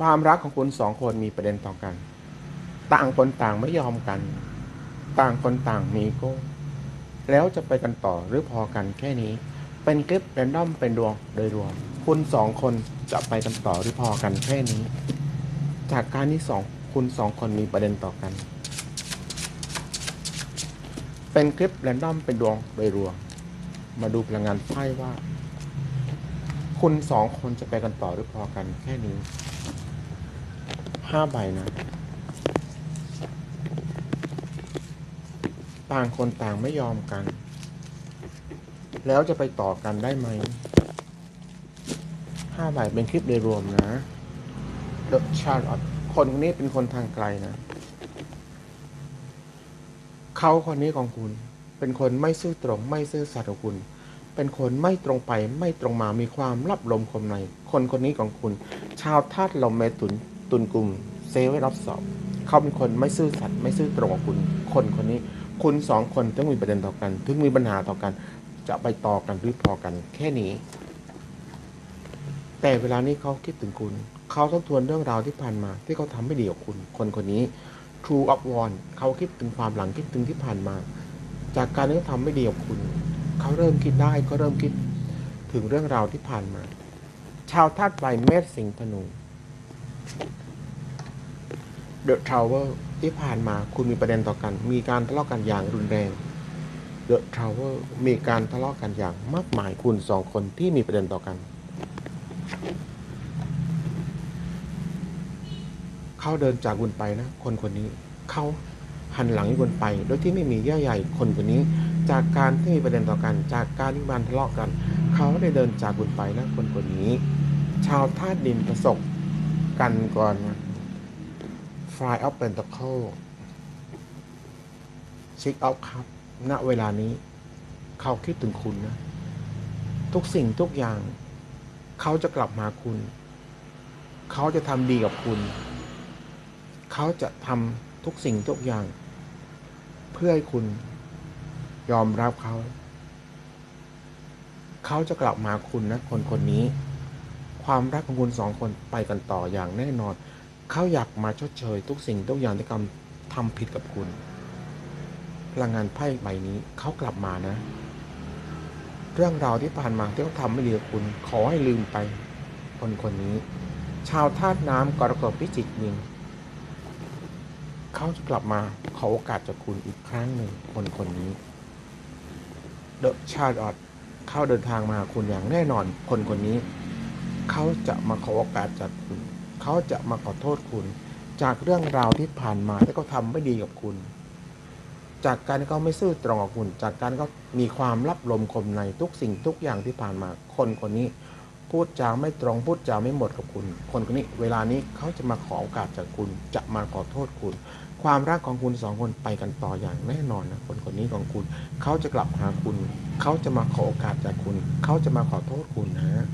ความรักของคุณสองคนมีประเด็นต่อกัน ต่างคนต่างไม่ยอมกัน ต่างคนต่างมีโก้แล้วจะไปกันต่อหรือพอกันแค่นี้ เป็นคลิปแรนดอมเป็นดวงโดยรวม คุณสองคนจะไปกันต่อหรือพอกันแค่นี้ จากการที่สองคุณสองคนมีประเด็นต่อกัน เป็นคลิปแรนดอมเป็นดวงโดยรวม มาดูพลังงานไพ่ว่า คุณสองคนจะไปกันต่อหรือพอกันแค่นี้ ห้าใบนะ ต่างคนต่างไม่ยอมกัน แล้วจะไปต่อกันได้ไหมห้าใบเป็นคลิปโดยรวมนะเดอะชาร์ลอตคนคนนี้เป็นคนทางไกลนะ เขาคนนี้ของคุณ เป็นคนไม่ซื่อตรง ไม่ซื่อสัตย์กับคุณ เป็นคนไม่ตรงไปไม่ตรงมามีความลับลมคมใน คนคนนี้ของคุณ ชาวธาตุลมเมตุน ตุนกลุ่มเซเว่นรับสอบ เขาเป็นคนไม่ซื่อสัตย์ไม่ซื่อตรงกับคุณ คนคนนี้ คุณสองคนต้องมีประเด็นต่อกัน ถึงมีปัญหาต่อกัน จะไปต่อกันหรือพอกัน แค่นี้ แต่เวลานี้เขาคิดถึงคุณ เขาทบทวนเรื่องราวที่ผ่านมา ที่เขาทำไม่ดีกับคุณ คนคนนี้ True of One เขาคิดถึงความหลังคิดถึงที่ผ่านมา จากการที่เขาทำไม่ดีกับคุณ เขาเริ่มคิดได้ก็เริ่มคิดถึงเรื่องราวที่ผ่านมา ชาวธาตุไฟเมษสิงห์ธนู The Tower ที่ผ่านมาคุณมีประเด็นต่อกัน มีการทะเลาะกันอย่างรุนแรง The Tower มีการทะเลาะกันอย่างมากมายคุณสองคนที่มีประเด็นต่อกัน เขาเดินจากคุณไปนะ คนคนนี้ เขาหันหลังให้คุณไป โดยที่ไม่มีเยื่อใยคนคนนี้ จากการที่มีประเด็นต่อกัน จากการที่มันทะเลาะกัน เขาได้เดินจากคุณไปนะ คนคนนี้ ชาวธาตุดินประสบกันก่อนนะ Fly of Pentacle Six of Cup ณเวลานี้ เขาคิดถึงคุณนะ ทุกสิ่งทุกอย่าง เขาจะกลับมาคุณ เขาจะทำดีกับคุณ เขาจะทำทุกสิ่งทุกอย่าง เพื่อให้คุณยอมรับเขา เขาจะกลับมาคุณนะ คนคนนี้ ความรักของคุณสองคนไปกันต่ออย่างแน่นอน เขาอยากมาชดเชย ทุกสิ่งทุกอย่างที่กำทำผิดกับคุณ พลังงานไพ่ใบนี้เขากลับมานะ เรื่องราวที่ผ่านมาที่เขาทำไม่ดีกับคุณ ขอให้ลืมไป คนคนนี้ ชาวธาตุน้ำกรกฎพิจิกมินเขาจะกลับมาขอโอกาสจากคุณอีกครั้งหนึ่งคนคนนี้เดอะชาร์ลอตเข้าเดินทางมาคุณอย่างแน่นอน คนคนนี้ เขาจะมาขอโอกาสจากคุณ เขาจะมาขอโทษคุณ จากเรื่องราวที่ผ่านมาที่เขาทำไม่ดีกับคุณ จากการที่เขาไม่ซื่อตรงกับคุณ จากการเขามีความลับลมคมในทุกสิ่งทุกอย่างที่ผ่านมา คนคนนี้พูดจาไม่ตรงพูดจาไม่หมดกับคุณ คนคนนี้เวลานี้เขาจะมาขอโอกาสจากคุณ จะมาขอโทษคุณ ความรักของคุณสองคนไปกันต่ออย่างแน่นอนนะคนคนนี้ของคุณ เขาจะกลับหาคุณ เขาจะมาขอโอกาสจากคุณ เขาจะมาขอโทษคุณนะ